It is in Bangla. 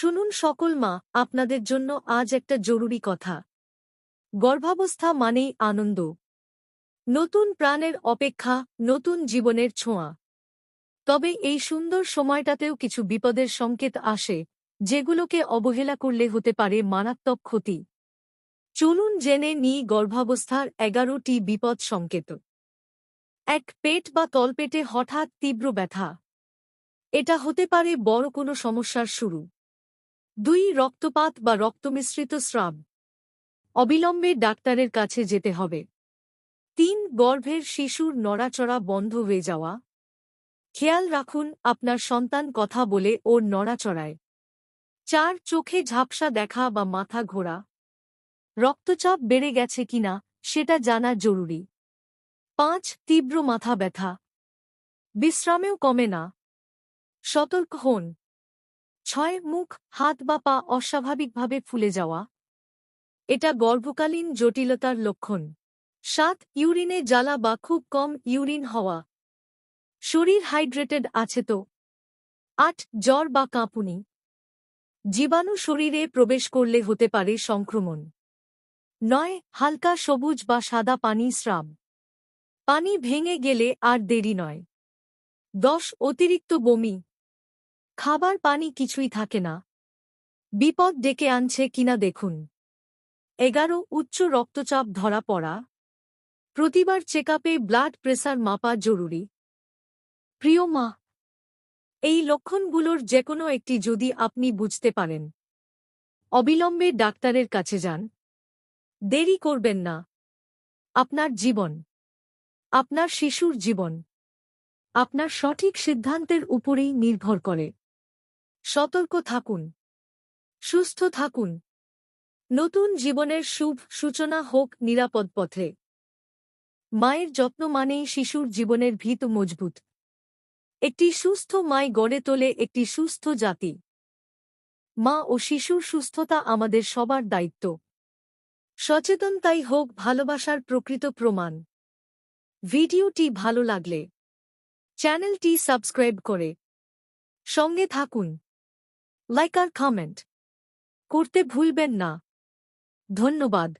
শুনুন সকল মা, আপনাদের জন্য আজ একটা জরুরি কথা। গর্ভাবস্থা মানেই আনন্দ। নতুন প্রাণের অপেক্ষা, নতুন জীবনের ছোঁয়া। তবে এই সুন্দর সময়টাতেও কিছু বিপদের সংকেত আসে, যেগুলোকে অবহেলা করলে হতে পারে মারাত্মক ক্ষতি। চলুন জেনে নিই গর্ভাবস্থার এগারোটি বিপদ সংকেত। এক পেট বা তলপেটে হঠাৎ তীব্র ব্যথা। এটা হতে পারে বড় কোনো সমস্যার শুরু। দুই রক্তপাত বা রক্তমিশ্রিত স্রাব। অবিলম্বে ডাক্তারের কাছে যেতে হবে। তিন, গর্ভের শিশুর নড়াচড়া বন্ধ হয়ে যাওয়া। খেয়াল রাখুন আপনার সন্তান কথা বলে ওর নড়াচড়ায়। চার, চোখে ঝাপসা দেখা বা মাথা ঘোরা। রক্তচাপ বেড়ে গেছে কিনা সেটা জানা জরুরি। পাঁচ, তীব্র মাথা ব্যথা। বিশ্রামেও কমে না। সতর্ক হন। ছয় মুখ, হাত বা পা অস্বাভাবিকভাবে ফুলে যাওয়া। এটা গর্ভকালীন জটিলতার লক্ষণ। সাত, ইউরিনে জ্বালা বা খুব কম ইউরিন হওয়া। শরীর হাইড্রেটেড আছে তো? আট, জ্বর বা কাঁপুনি। জীবাণু শরীরে প্রবেশ করলে হতে পারে সংক্রমণ। নয়, হালকা সবুজ বা সাদা পানি স্রাব। পানি ভেঙে গেলে আর দেরি নয়। দশ, অতিরিক্ত বমি। খাবার পানি কিছুই থাকে না। বিপদ ডেকে আনছে কিনা দেখুন। এগারো, উচ্চ রক্তচাপ ধরা পড়া। প্রতিবার চেকআপে ব্লাড প্রেসার মাপা জরুরি। প্রিয় মা, এই লক্ষণগুলোর যে কোনো একটি যদি আপনি বুঝতে পারেন। অবিলম্বে ডাক্তারের কাছে যান। দেরি করবেন না। আপনার জীবন, আপনার শিশুর জীবন, আপনার সঠিক সিদ্ধান্তের উপরেই নির্ভর করে। সতর্ক থাকুন। সুস্থ থাকুন। নতুন জীবনের শুভ সূচনা হোক নিরাপদ পথে। মায়ের যত্ন মানেই শিশুর জীবনের ভীত মজবুত। একটি সুস্থ মায় গড়ে তোলে একটি সুস্থ জাতি। মা ও শিশুর সুস্থতা আমাদের সবার দায়িত্ব। সচেতন তাই হোক ভালোবাসার প্রকৃত প্রমাণ। ভিডিওটি ভালো লাগলে চ্যানেলটি সাবস্ক্রাইব করে সঙ্গে থাকুন। লাইক আর কমেন্ট করতে ভুলবেন না। ধন্যবাদ।